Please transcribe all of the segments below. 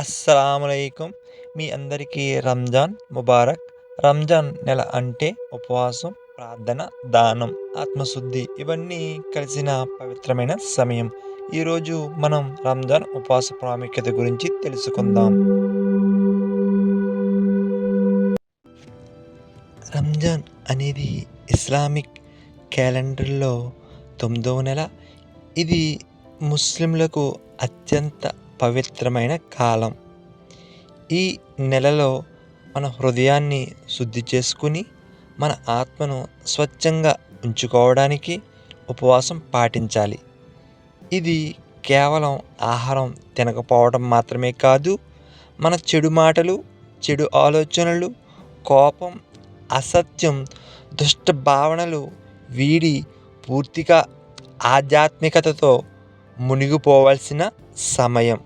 అస్సలం మీ అందరికీ రంజాన్ ముబారక్. రంజాన్ నెల అంటే ఉపవాసం ప్రార్థన దానం ఆత్మశుద్ధి ఇవన్నీ కలిసిన పవిత్రమైన సమయం. ఈరోజు మనం రంజాన్ ఉపవాస ప్రాముఖ్యత గురించి తెలుసుకుందాం. రంజాన్ అనేది ఇస్లామిక్ క్యాలెండర్లో తొమ్మిదవ నెల. ఇది ముస్లింలకు అత్యంత పవిత్రమైన కాలం. ఈ నెలలో మన హృదయాన్ని శుద్ధి చేసుకుని మన ఆత్మను స్వచ్ఛంగా ఉంచుకోవడానికి ఉపవాసం పాటించాలి. ఇది కేవలం ఆహారం తినకపోవడం మాత్రమే కాదు మన చెడు మాటలు చెడు ఆలోచనలు కోపం అసత్యం దుష్ట భావనలు వీడి పూర్తిగా ఆధ్యాత్మికతతో మునిగిపోవాల్సిన సమయం.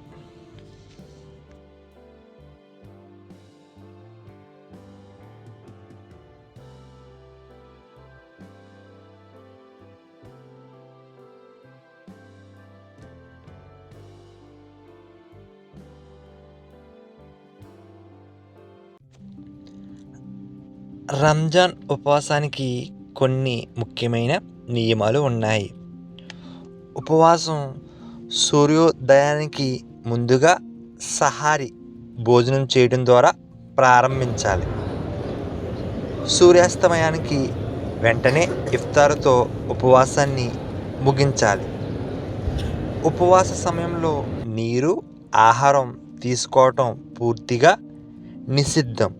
రంజాన్ ఉపవాసానికి కొన్ని ముఖ్యమైన నియమాలు ఉన్నాయి. ఉపవాసం సూర్యోదయానికి ముందుగా సహారి భోజనం చేయడం ద్వారా ప్రారంభించాలి. సూర్యాస్తమయానికి వెంటనే ఇఫ్తారుతో ఉపవాసాన్ని ముగించాలి. ఉపవాస సమయంలో నీరు ఆహారం తీసుకోవటం పూర్తిగా నిషిద్ధం.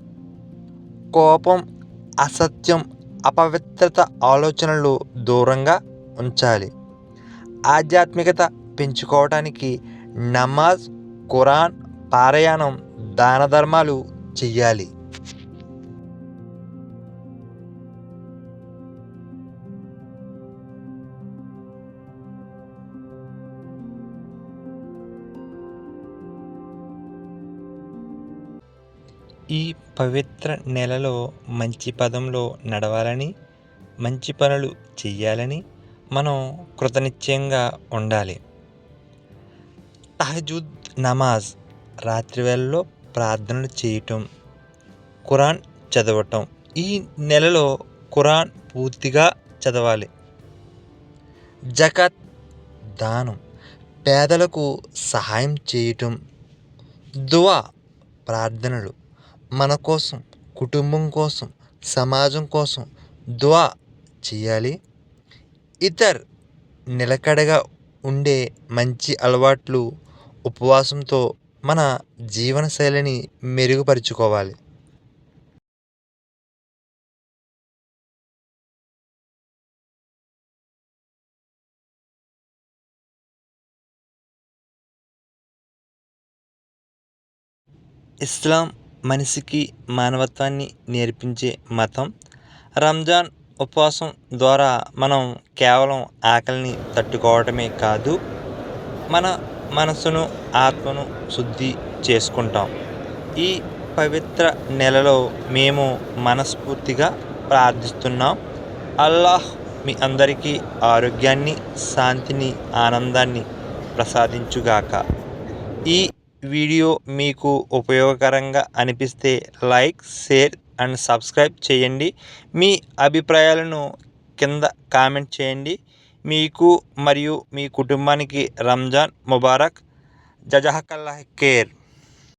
కోపం అసత్యం అపవిత్రత ఆలోచనలు దూరంగా ఉంచాలి. ఆధ్యాత్మికత పెంచుకోవడానికి నమాజ్ ఖురాన్ పారాయణం దాన ధర్మాలు చెయ్యాలి. ఈ పవిత్ర నెలలో మంచి పదంలో నడవాలని మంచి పనులు చెయ్యాలని మనం కృతనిశ్చయంగా ఉండాలి. తహజుద్ నమాజ్ రాత్రివేళలో ప్రార్థనలు చేయటం ఖురాన్ చదవటం. ఈ నెలలో ఖురాన్ పూర్తిగా చదవాలి. జకత్ దానం పేదలకు సహాయం చేయటం దువా ప్రార్థనలు. మన కోసం కుటుంబం కోసం సమాజం కోసం దువా చేయాలి. ఇతర్ నిలకడగా ఉండే మంచి అలవాట్లు ఉపవాసంతో మన జీవనశైలిని మెరుగుపరుచుకోవాలి. ఇస్లాం మనిషికి మానవత్వాన్ని నేర్పించే మతం. రంజాన్ ఉపవాసం ద్వారా మనం కేవలం ఆకలిని తట్టుకోవటమే కాదు మన మనసును ఆత్మను శుద్ధి చేసుకుంటాం. ఈ పవిత్ర నెలలో మేము మనస్ఫూర్తిగా ప్రార్థిస్తున్నాం. అల్లాహ్ మీ అందరికీ ఆరోగ్యాన్ని శాంతిని ఆనందాన్ని ప్రసాదించుగాక. ఈ వీడియో మీకు ఉపయోగకరంగా అనిపిస్తే లైక్ షేర్ అండ్ సబ్స్క్రైబ్ చేయండి. మీ అభిప్రాయాలను కింద కామెంట్ చేయండి. మీకు మరియు మీ కుటుంబానికి రంజాన్ ముబారక్. జజహకల్లా కేర్